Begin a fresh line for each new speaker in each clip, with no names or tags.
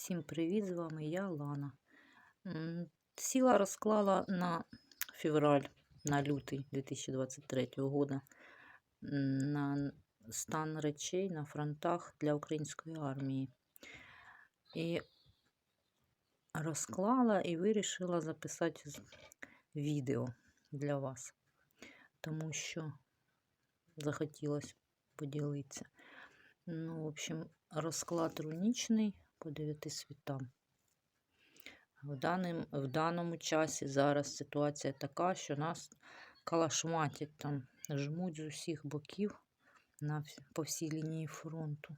Всім привіт! З вами я, Лана. Сіла розклала на февраль, на лютий 2023 года на стан речей на фронтах для української армії. І розклала і вирішила записати відео для вас, тому що захотілося поділитися. Ну, в общем, розклад рунічний по дев'яти світам. В, даним, в даному часі зараз ситуація така, що нас калашматять там, жмуть з усіх боків на, по всій лінії фронту.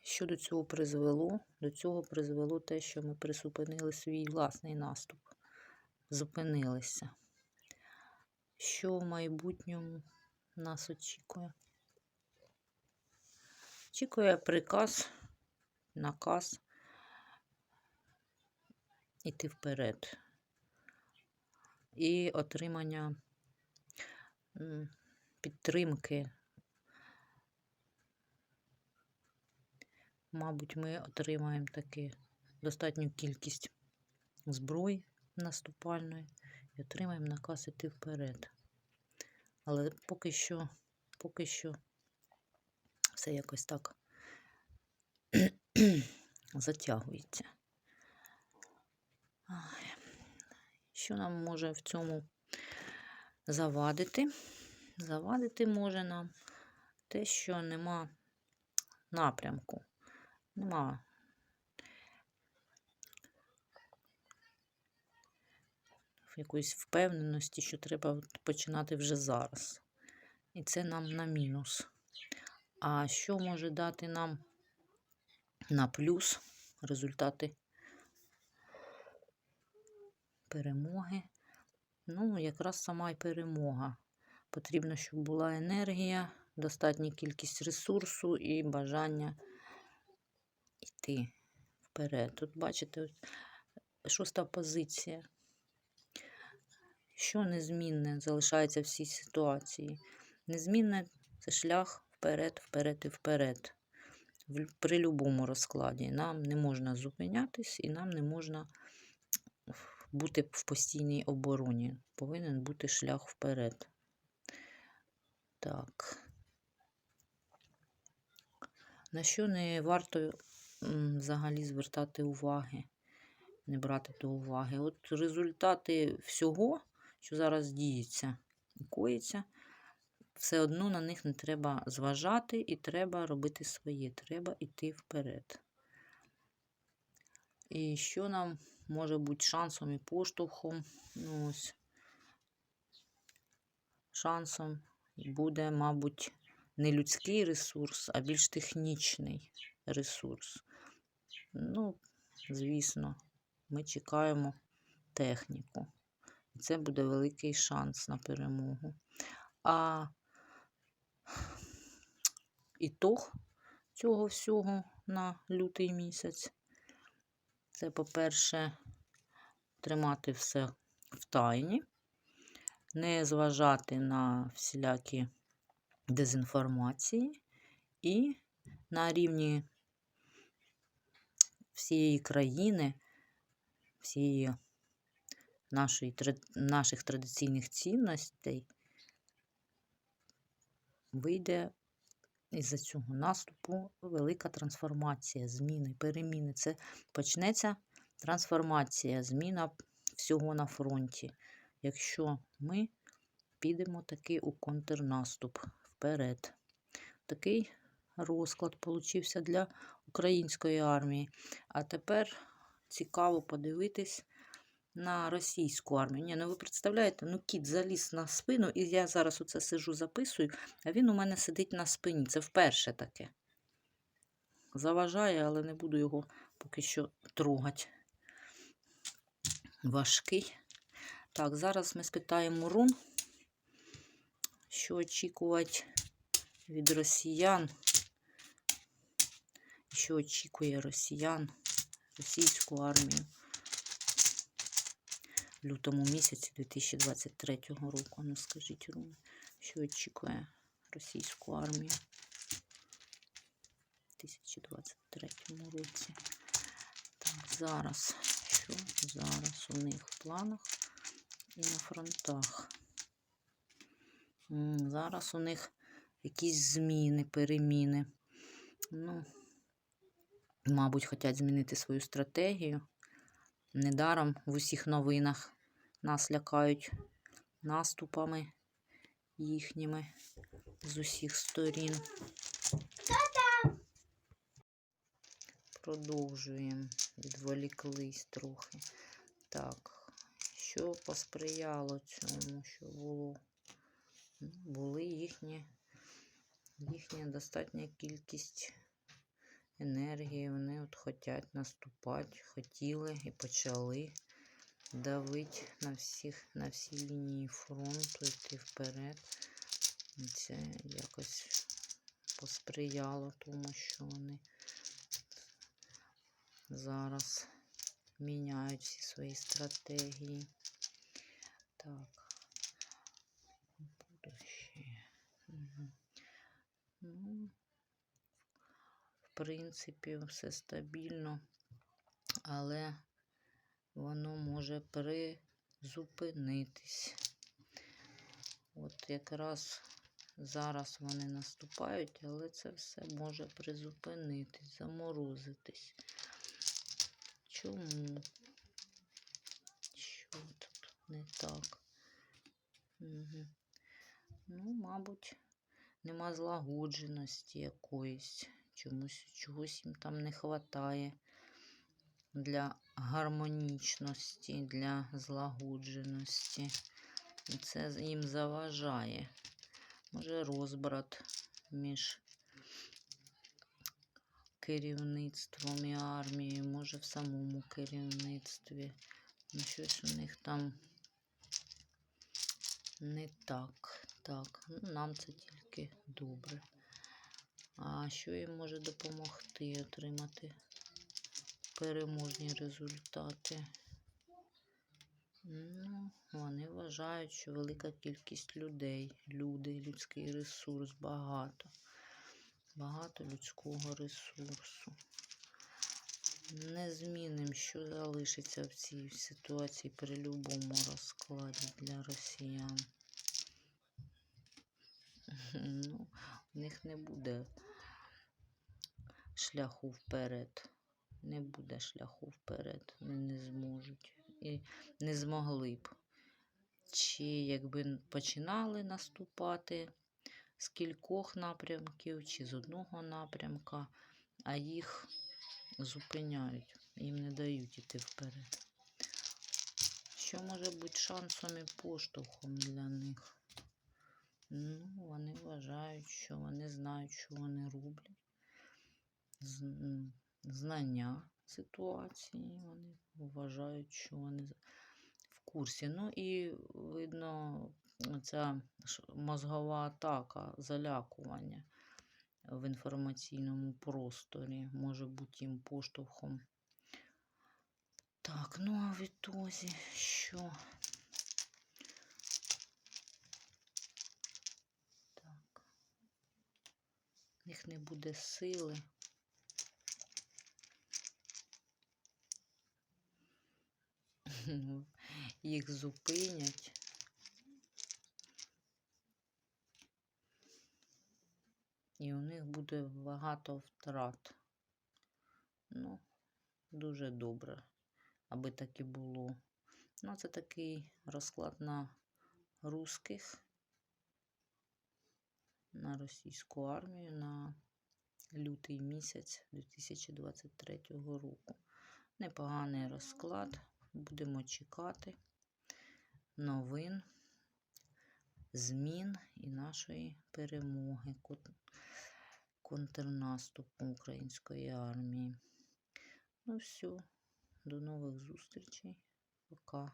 Що до цього призвело? До цього призвело те, що ми присупинили свій власний наступ. Зупинилися. Що в майбутньому нас очікує? Очікує приказ, наказ іти вперед. І отримання підтримки. Мабуть, ми отримаємо таки достатню кількість зброї наступальної і отримаємо наказ іти вперед. Але поки що, поки що все якось так затягується. Що нам може в цьому завадити? Завадити може нам те, що нема напрямку, нема якоїсь впевненості, що треба починати вже зараз. І це нам на мінус. А що може дати нам на плюс результати перемоги? Ну, якраз сама і перемога. Потрібно, щоб була енергія, достатня кількість ресурсу і бажання йти вперед. Тут бачите, шоста позиція. Що незмінне залишається в цій ситуації? Незмінне це шлях вперед, вперед і вперед. При будь-якому розкладі. Нам не можна зупинятись і нам не можна бути в постійній обороні. Повинен бути шлях вперед. Так. На що не варто взагалі звертати уваги, не брати до уваги? От результати всього, що зараз діється і коїться, все одно на них не треба зважати і треба робити своє, треба йти вперед. І що нам може бути шансом і поштовхом? Ну, ось. Шансом буде, мабуть, не людський ресурс, а більш технічний ресурс. Ну, звісно, ми чекаємо техніку. І це буде великий шанс на перемогу. А ітог цього всього на лютий місяць. Це, по-перше, тримати все в тайні, не зважати на всілякі дезінформації і на рівні всієї країни, всієї нашої, наших традиційних цінностей вийде із-за цього наступу велика трансформація, зміни, переміни. Це почнеться трансформація, зміна всього на фронті. Якщо ми підемо таки у контрнаступ вперед. Такий розклад получився для української армії. А тепер цікаво подивитись на російську армію. Ні, ну ви представляєте, ну кіт заліз на спину, і я зараз оце сижу, записую, а він у мене сидить на спині. Це вперше таке. Заважає, але не буду його поки що трогати. Важкий. Так, зараз ми спитаємо рун, що очікувати від росіян. Що очікує росіян, російську армію лютому місяці 2023 року. Ну, скажіть, Руни, що очікує російську армію 2023 році. Так, зараз, що зараз у них в планах і на фронтах? Зараз у них якісь зміни, переміни. Ну, мабуть, хочуть змінити свою стратегію. Недаром в усіх новинах нас лякають наступами їхніми з усіх сторін. Продовжуємо. Відволіклись трохи. Так, що посприяло цьому, що було? Були їхні, їхня достатня кількість енергії. Вони от хочуть наступати, хотіли і почали давити на всіх, на всі лінії фронту, йти вперед. Це якось посприяло тому, що вони зараз міняють всі свої стратегії. Так. Буду ще. Мгм. Ну, в принципі, все стабільно, але воно може призупинитись. От якраз зараз вони наступають, але це все може призупинитись, заморозитись. Чому? Що тут не так? Угу. Ну, мабуть, нема злагодженості якоїсь, чомусь, чогось їм там не вистачає для гармонічності, для злагодженості. І це їм заважає. Може, розбрат між керівництвом і армією, може в самому керівництві. Ну, щось у них там не так. Так, ну, нам це тільки добре. А що їм може допомогти отримати переможні результати? Ну, вони вважають, що велика кількість людей, люди, людський ресурс багато. Багато людського ресурсу. Не змінимо, що залишиться в цій ситуації при будь-якому розкладі для росіян. Ну, у них не буде шляху вперед. Не буде шляху вперед. Вони не зможуть. І не змогли б. Чи якби починали наступати з кількох напрямків, чи з одного напрямка, а їх зупиняють, їм не дають іти вперед. Що може бути шансом і поштовхом для них? Ну, вони вважають, що вони знають, що вони роблять. Знання ситуації, вони вважають, що вони в курсі. Ну і видно, ця мозгова атака, залякування в інформаційному просторі може бути їм поштовхом. Так, ну а в ітозі що? Так. В не буде сили. Їх зупинять. І у них буде багато втрат. Ну, дуже добре, аби так і було. Ну, це такий розклад на русських, на російську армію на лютий місяць 2023 року. Непоганий розклад. Будемо чекати новин, змін і нашої перемоги, контрнаступу української армії. Ну все, до нових зустрічей. Пока.